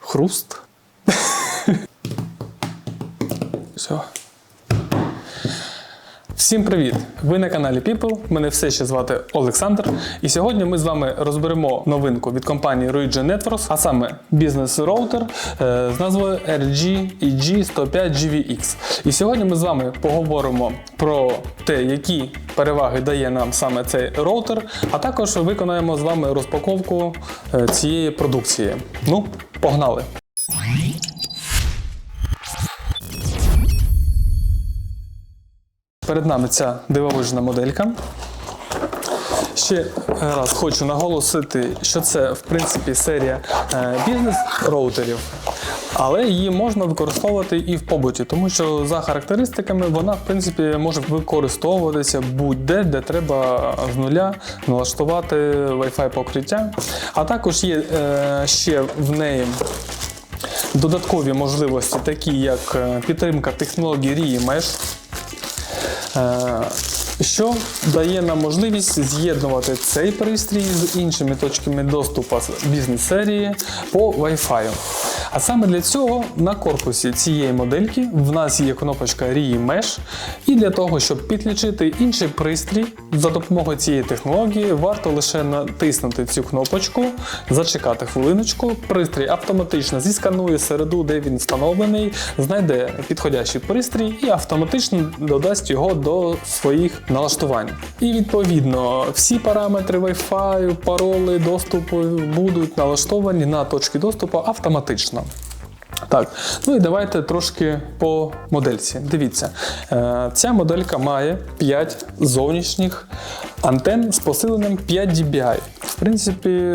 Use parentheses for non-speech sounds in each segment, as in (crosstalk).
Хруст. Всім привіт! Ви на каналі People. Мене все ще звати Олександр. І сьогодні ми з вами розберемо новинку від компанії Ruigi Networks, а саме бізнес-роутер е, з назвою RG EG 105 GVX. І сьогодні ми з вами поговоримо про те, які переваги дає нам саме цей роутер, а також виконаємо з вами розпаковку е, цієї продукції. Ну, погнали! Перед нами ця дивовижна моделька. Ще раз хочу наголосити, що це в принципі серія е, бізнес-роутерів, але її можна використовувати і в побуті, тому що за характеристиками вона в принципі може використовуватися будь-де, де треба з нуля налаштувати Wi-Fi покриття. А також є е, ще в неї додаткові можливості, такі як е, підтримка технології RIE Mesh. Е, що дає нам можливість з'єднувати цей пристрій з іншими точками доступу бізнес-серії по Wi-Fi. А саме для цього на корпусі цієї модельки в нас є кнопочка RIE Mesh, і для того, щоб підключити інший пристрій за допомогою цієї технології, варто лише натиснути цю кнопочку, зачекати хвилиночку. Пристрій автоматично зісканує середу, де він встановлений, знайде підходящий пристрій і автоматично додасть його до своїх налаштувань. І відповідно всі параметри Wi-Fi, пароли, доступу будуть налаштовані на точки доступу автоматично. Так, ну і давайте трошки по модельці. Дивіться, е, ця моделька має 5 зовнішніх антен з посиленням 5 dBi. В принципі,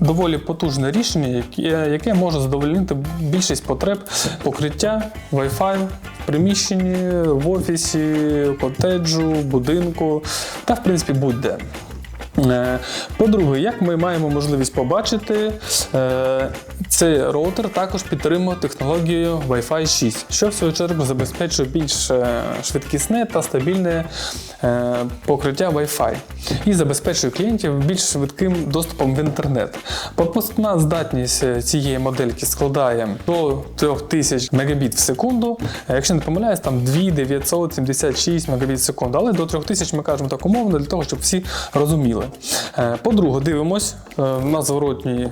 доволі потужне рішення, яке, яке може задовольнити більшість потреб покриття Wi-Fi в приміщенні, в офісі, котеджу, будинку та, в принципі, будь-де. Е, По-друге, як ми маємо можливість побачити, е, цей роутер також підтримує технологію Wi-Fi 6, що в свою чергу забезпечує більш е, швидкісне та стабільне е, покриття Wi-Fi і забезпечує клієнтів більш швидким доступом в інтернет. Пропускна здатність е, цієї модельки складає до 3000 Мбіт в секунду. Якщо не помиляюсь, там 2976 Мбіт в секунду, але до 3000 ми кажемо так умовно для того, щоб всі розуміли. По-друге, дивимось на зворотній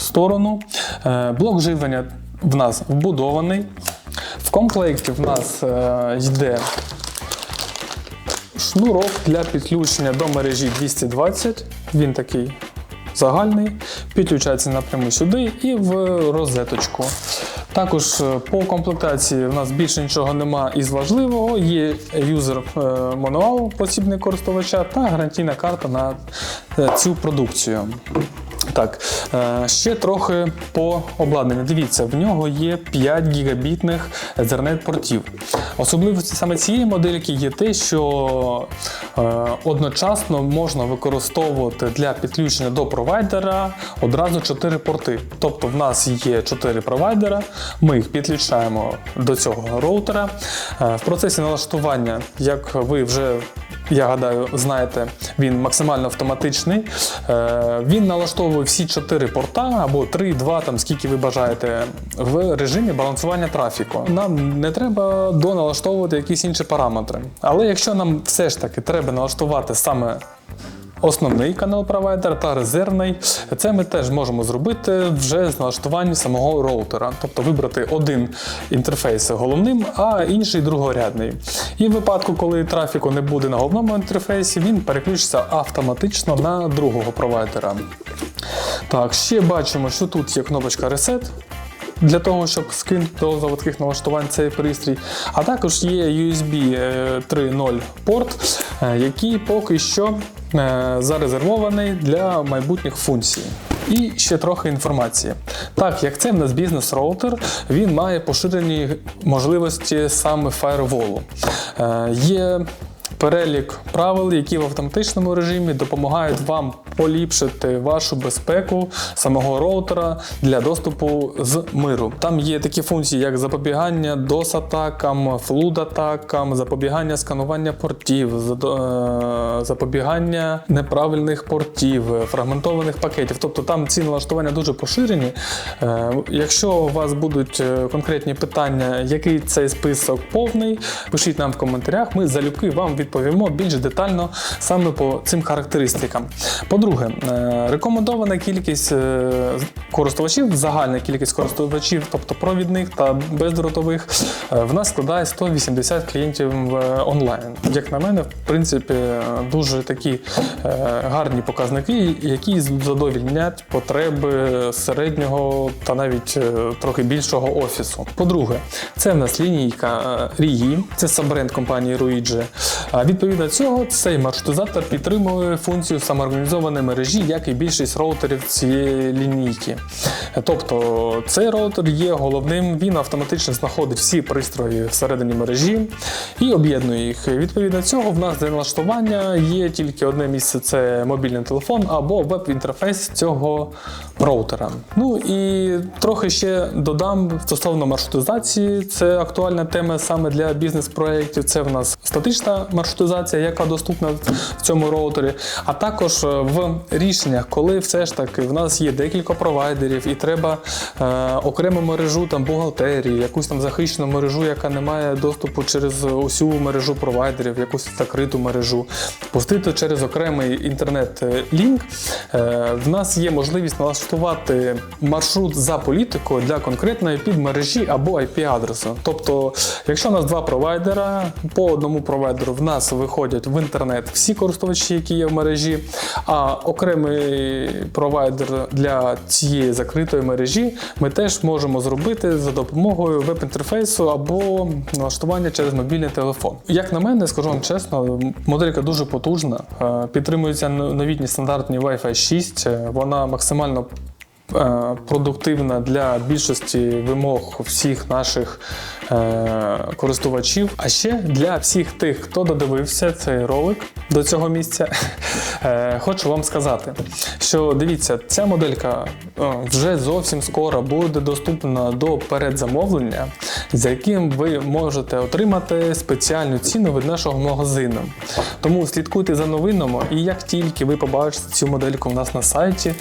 сторону. Е, Блок живлення в нас вбудований. В комплекті в нас е, йде шнурок для підключення до мережі 220. Він такий загальний, підключається напряму сюди і в розеточку. Також е, по комплектації в нас більше нічого нема із важливого. Є юзер мануал посібник користувача та гарантійна карта на цю продукцію. Так, е, ще трохи по обладнанню. Дивіться, в нього є 5 гігабітних Ethernet портів. Особливості саме цієї модельки є те, що е, одночасно можна використовувати для підключення до провайдера одразу 4 порти. Тобто в нас є 4 провайдера, ми їх підключаємо до цього роутера. Е, В процесі налаштування, як ви вже я гадаю, знаєте, він максимально автоматичний. Е, Він налаштовує всі чотири порта або 3, 2, там скільки ви бажаєте, в режимі балансування трафіку. Нам не треба доналаштовувати якісь інші параметри. Але якщо нам все ж таки треба налаштувати саме Основний канал провайдера та резервний. Це ми теж можемо зробити вже з налаштуванням самого роутера, тобто вибрати один інтерфейс головним, а інший другорядний. І в випадку, коли трафіку не буде на головному інтерфейсі, він переключиться автоматично на другого провайдера. Так, ще бачимо, що тут є кнопочка Reset. Для того, щоб скинути до заводських налаштувань цей пристрій. А також є USB е, 3.0 порт, е, який поки що е, зарезервований для майбутніх функцій. І ще трохи інформації. Так, як це в нас бізнес-роутер, він має поширені можливості саме фаєрволу. Е, Є перелік правил, які в автоматичному режимі допомагають вам поліпшити вашу безпеку самого роутера для доступу з миру. Там є такі функції, як запобігання DOS-атакам, флуд-атакам, запобігання сканування портів, е, запобігання неправильних портів, фрагментованих пакетів. Тобто там ці налаштування дуже поширені. Е, Якщо у вас будуть е, конкретні питання, який цей список повний, пишіть нам в коментарях. Ми залюбки вам відповімо більш детально саме по цим характеристикам. По-друге, е, рекомендована кількість е, користувачів, загальна кількість користувачів, тобто провідних та бездротових, е, в нас складає 180 клієнтів онлайн. Як на мене, в принципі, дуже такі гарні показники, які задовільнять потреби середнього та навіть трохи більшого офісу. По-друге, це в нас лінійка Рії, це сабренд компанії Ruigi. Відповідно цього, цей маршрутизатор підтримує функцію самоорганізованої мережі, як і більшість роутерів цієї лінійки. Тобто цей роутер є головним, він автоматично знаходить всі пристрої всередині мережі і об'єднує їх. Відповідно цього, в нас для налаштування є тільки одне місце це мобільний телефон або веб-інтерфейс цього роутера. Ну і трохи ще додам стосовно маршрутизації. Це актуальна тема саме для бізнес-проєктів. Це в нас статична маршрутизація, яка доступна в цьому роутері, а також в рішеннях, коли все ж таки в нас є декілька провайдерів, і треба е, окрему мережу там бухгалтерії, якусь там захищену мережу, яка не має доступу через усю мережу провайдерів, якусь закриту мережу, пустити через окремий інтернет-лінк. Е, в нас є можливість налаштувати маршрут за політикою для конкретної підмережі або IP-адресу. Тобто, якщо у нас два провайдера, по одному провайдеру в нас виходять в інтернет всі користувачі, які є в мережі, а окремий провайдер для цієї закритої мережі ми теж можемо зробити за допомогою веб-інтерфейсу або налаштування через мобільний телефон. Як на мене, скажу вам чесно, моделька дуже потужна. Е, Підтримуються новітні стандартні Wi-Fi 6. е, Вона максимально продуктивна для більшості вимог всіх наших е, користувачів. А ще для всіх тих, хто додивився цей ролик до цього місця, (laughs) е, хочу вам сказати, що дивіться, ця моделька е, вже зовсім скоро буде доступна до передзамовлення, за яким ви можете отримати спеціальну ціну від нашого магазину. Тому слідкуйте за новинами, і як тільки ви побачите цю модельку в нас на сайті,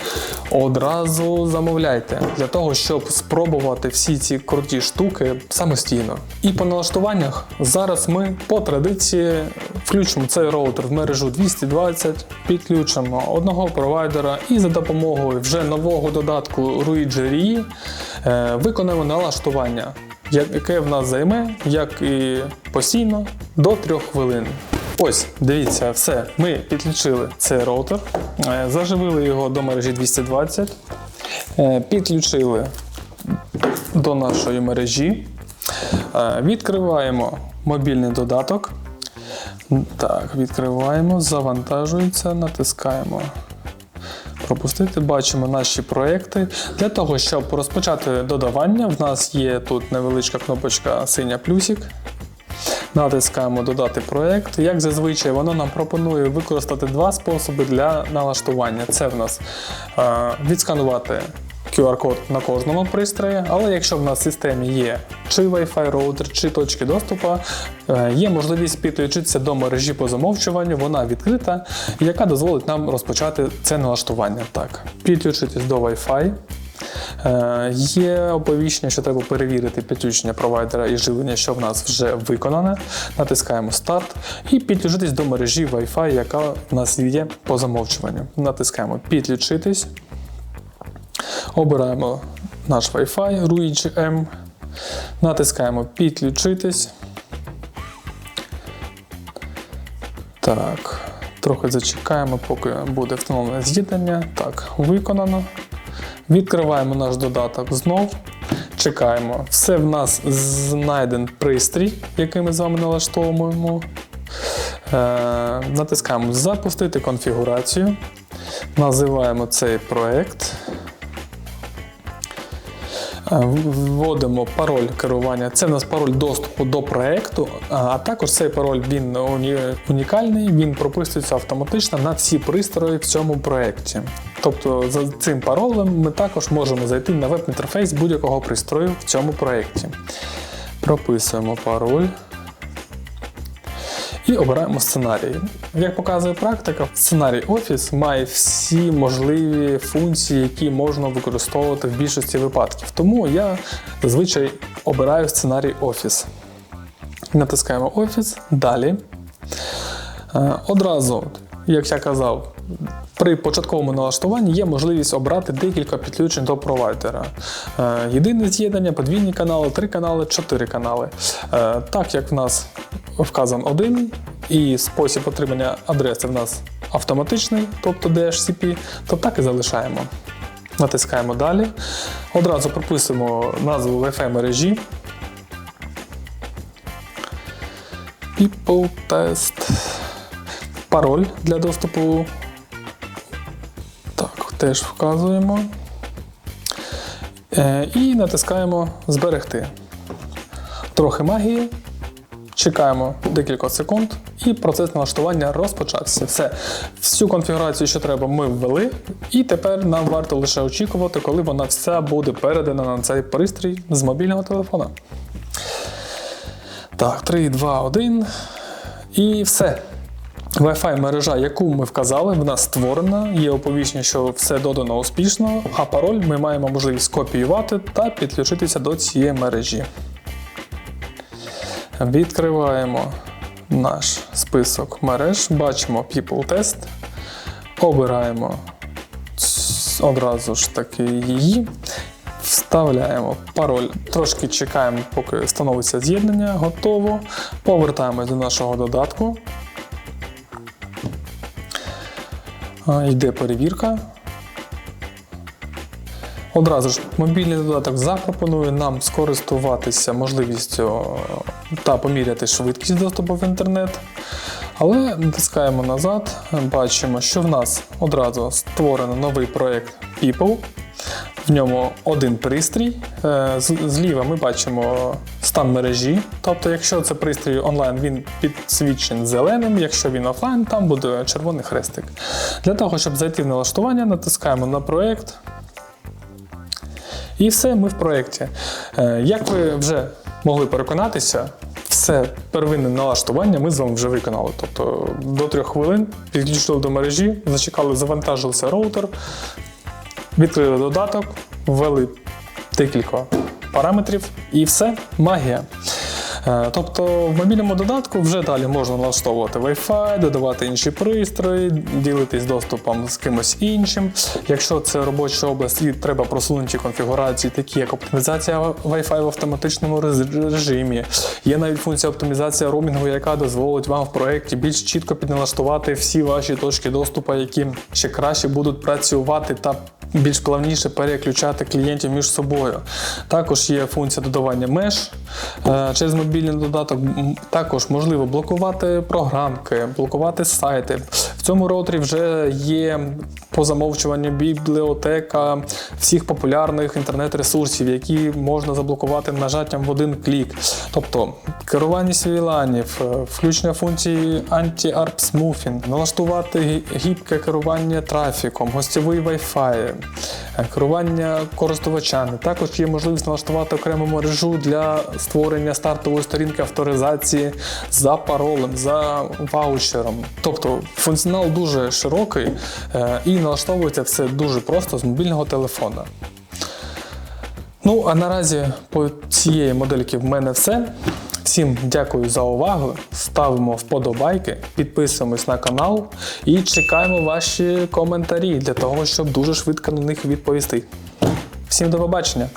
одразу замовляйте для того, щоб спробувати всі ці круті штуки самостійно. І по налаштуваннях зараз ми по традиції включимо цей роутер в мережу 220, підключимо одного провайдера і за допомогою вже нового додатку Ruigi RI е, виконаємо налаштування, яке в нас займе, як і постійно, до 3 хвилин. Ось, дивіться, все. Ми підключили цей роутер, е, заживили його до мережі 220, е, підключили до нашої мережі. Е, Відкриваємо мобільний додаток. Так, відкриваємо, завантажується, натискаємо пропустити. Бачимо наші проекти. Для того, щоб розпочати додавання, в нас є тут невеличка кнопочка синя плюсик. Натискаємо Додати проект. Як зазвичай, воно нам пропонує використати два способи для налаштування. Це в нас е, відсканувати QR-код на кожному пристрої, але якщо в нас в системі є чи Wi-Fi роутер, чи точки доступу, е, є можливість підключитися до мережі по замовчуванню, вона відкрита, яка дозволить нам розпочати це налаштування. Так, підключитись до Wi-Fi. Е, Є оповіщення, що треба перевірити підключення провайдера і живлення, що в нас вже виконане. Натискаємо Старт і підключитись до мережі Wi-Fi, яка в нас є по замовчуванню. Натискаємо Підключитись. Обираємо наш Wi-Fi Ruigi. Натискаємо Підключитись. Так, трохи зачекаємо, поки буде встановлене з'єднання. Так, виконано. Відкриваємо наш додаток знов. Чекаємо. Все в нас знайден пристрій, який ми з вами налаштовуємо. Е, натискаємо Запустити конфігурацію. Називаємо цей проект. Е, Вводимо пароль керування. Це у нас пароль доступу до проекту, а- а також цей пароль він унікальний, він прописується автоматично на всі пристрої в цьому проєкті. Тобто за цим паролем ми також можемо зайти на веб-інтерфейс будь-якого пристрою в цьому проєкті. Прописуємо пароль. І обираємо сценарій. Як показує практика, сценарій Office має всі можливі функції, які можна використовувати в більшості випадків. Тому я зазвичай обираю сценарій Office. Натискаємо Office, далі. Е, Одразу, як я казав, при початковому налаштуванні є можливість обрати декілька підключень до провайдера. Е, Єдине з'єднання, подвійні канали, три канали, чотири канали. Е, Так як в нас вказан один, і спосіб отримання адреси в нас автоматичний, тобто DHCP, то так і залишаємо. Натискаємо далі. Одразу прописуємо назву Wi-Fi мережі. People Test. Пароль для доступу. Теж вказуємо. Е, і натискаємо Зберегти. Трохи магії. Чекаємо декілька секунд, і процес налаштування розпочався. Все, всю конфігурацію, що треба, ми ввели, і тепер нам варто лише очікувати, коли вона вся буде передана на цей пристрій з мобільного телефона. Так, 3, 2, 1. І все. Wi-Fi мережа, яку ми вказали, вона створена, є оповіщення, що все додано успішно, а пароль ми маємо можливість копіювати та підключитися до цієї мережі. Відкриваємо наш список мереж, бачимо People Test, обираємо одразу ж таки її, вставляємо пароль, трошки чекаємо, поки встановиться з'єднання, готово. Повертаємось до нашого додатку. Йде перевірка. Одразу ж мобільний додаток запропонує нам скористуватися можливістю та поміряти швидкість доступу в інтернет. Але натискаємо назад, бачимо, що в нас одразу створено новий проєкт People. В ньому один пристрій. Е, Зліва ми бачимо стан мережі. Тобто, якщо це пристрій онлайн, він підсвічений зеленим, якщо він офлайн, там буде червоний хрестик. Для того, щоб зайти в налаштування, натискаємо на проєкт. І все, ми в проєкті. Е, Як ви вже могли переконатися, все первинне налаштування ми з вами вже виконали. Тобто до трьох хвилин підключили до мережі, зачекали, завантажилися роутер, відкрили додаток, ввели декілька параметрів і все, магія. Е, Тобто в мобільному додатку вже далі можна налаштовувати Wi-Fi, додавати інші пристрої, ділитись доступом з кимось іншим. Якщо це робоча область і треба просунуті конфігурації, такі як оптимізація Wi-Fi в автоматичному режимі. Є навіть функція оптимізація роумінгу, яка дозволить вам в проєкті більш чітко підналаштувати всі ваші точки доступу, які ще краще будуть працювати та більш плавніше переключати клієнтів між собою. Також є функція додавання меж е, через мобільний додаток. Також можливо блокувати програмки, блокувати сайти. В цьому роутері вже є по замовчуванню бібліотека всіх популярних інтернет-ресурсів, які можна заблокувати нажаттям в один клік. Тобто керування свіланів, включення функції anti-ARP smoothing, налаштувати гі- гібке керування трафіком, гостєвий Wi-Fi, е, керування користувачами. Також є можливість налаштувати окрему мережу для створення стартової сторінки авторизації за паролем, за ваучером. Тобто функціонал дуже широкий е, і налаштовується все дуже просто з мобільного телефона. Ну, а наразі по цієї модельки в мене все. Всім дякую за увагу. Ставимо вподобайки, підписуємось на канал і чекаємо ваші коментарі для того, щоб дуже швидко на них відповісти. Всім до побачення!